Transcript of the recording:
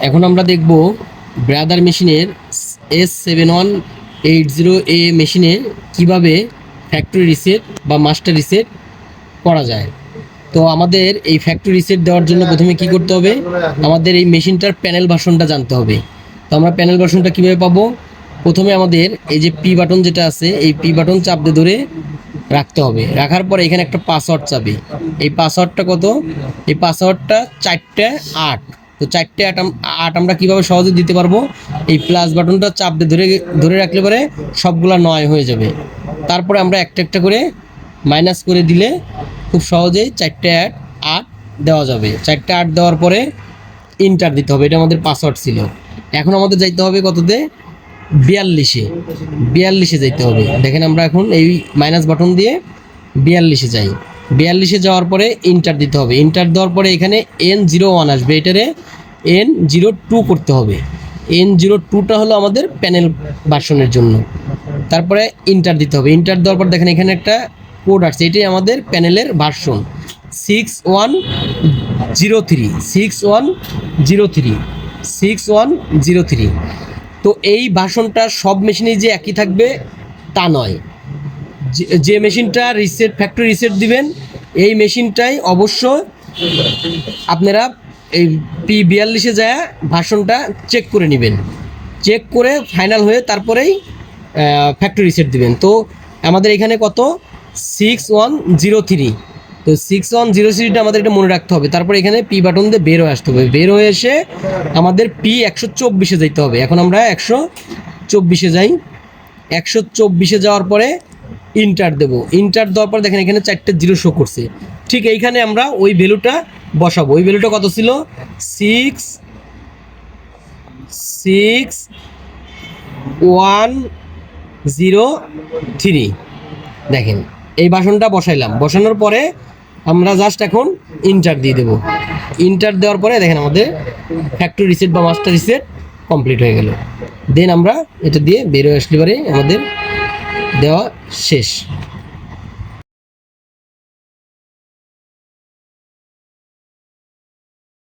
এখন আমরা দেখব ব্রাদার মেশিনের S seven one eight zero এ মেশিনে কীভাবে ফ্যাক্টরি রিসেট বা মাস্টার রিসেট করা যায়। তো আমাদের এই ফ্যাক্টরি রিসেট দেওয়ার জন্য প্রথমে কি করতে হবে? আমাদের এই মেশিনটার প্যানেল ভার্সনটা জানতে হবে। তো আমরা প্যানেল ভার্সনটা কীভাবে পাবো? প্রথমে আমাদের এই যে পি বাটন যেটা আছে, এই পি বাটন চাপ দিয়ে ধরে রাখতে হবে। রাখার পর এখানে একটা পাসওয়ার্ড চাবে এই পাসওয়ার্ডটা কত? এই পাসওয়ার্ডটা চারটে আট। তো চারটে আট আম- আট আমরা কীভাবে সহজে দিতে পারব? এই প্লাস বাটনটা চাপ দিয়ে ধরে ধরে রাখলে পরে সবগুলা নয় হয়ে যাবে। তারপরে আমরা একটা একটা করে মাইনাস করে দিলে খুব সহজেই চারটে আট আট দেওয়া যাবে। চারটে আট দেওয়ার পরে ইন্টার দিতে হবে। এটা আমাদের পাসওয়ার্ড ছিল। এখন আমাদের যাইতে হবে কততে? বিয়াল্লিশে। বিয়াল্লিশে যাইতে হবে। দেখেন আমরা এখন এই মাইনাস বাটন দিয়ে বিয়াল্লিশে যাই। বিয়াল্লিশে যাওয়ার পরে ইন্টার দিতে হবে। ইন্টার দেওয়ার পরে এখানে এন জিরো ওয়ান আসবে। এটারে এন জিরো টু করতে হবে। এন জিরো টুটা হলো আমাদের প্যানেল ভার্সনের জন্য। তারপরে ইন্টার দিতে হবে। ইন্টার দেওয়ার পর দেখেন এখানে একটা কোড আসছে। এটাই আমাদের প্যানেলের version six one zero three six one zero three six one zero three তো এই ভাষণটা সব মেশিনেই যে একই থাকবে, তা নয়। যে মেশিনটা রিসেট ফ্যাক্টরি রিসেট দিবেন, এই মেশিনটাই অবশ্য আপনারা এই পি বিয়াল্লিশে যায় ভাষণটা চেক করে নেবেন। চেক করে ফাইনাল হয়ে তারপরেই ফ্যাক্টরি রিসেট দিবেন। তো আমাদের এখানে কত? সিক্স ওয়ান জিরো থ্রি তো সিক্স ওয়ান জিরো থ্রিটা আমাদের এটা মনে রাখতে হবে। তারপরে এখানে পি বাটন দিয়ে বের হয়ে আসতে হবে। বের হয়ে এসে আমাদের পি একশো চব্বিশে যেতে হবে। এখন আমরা একশো চব্বিশে যাই। একশো চব্বিশে যাওয়ার পরে ইন্টার দেব। ইন্টার দেওয়ার পর দেখেন এখানে চারটে জিরো শো করছে। ঠিক এইখানে আমরা ওই ভ্যালুটা বসাবো। ওই ভ্যালুটা কত ছিল? Six six one zero three দেখেন, এই বাসনটা বসাইলাম। বসানোর পরে আমরা জাস্ট এখন ইন্টার দিয়ে দেবো। ইন্টার দেওয়ার পরে দেখেন আমাদের ফ্যাক্টরি রিসেট বা মাস্টার রিসেট কমপ্লিট হয়ে গেল। দেন আমরা এটা দিয়ে বেরোয় আসলে পরে আমাদের দেওয়া শেষ।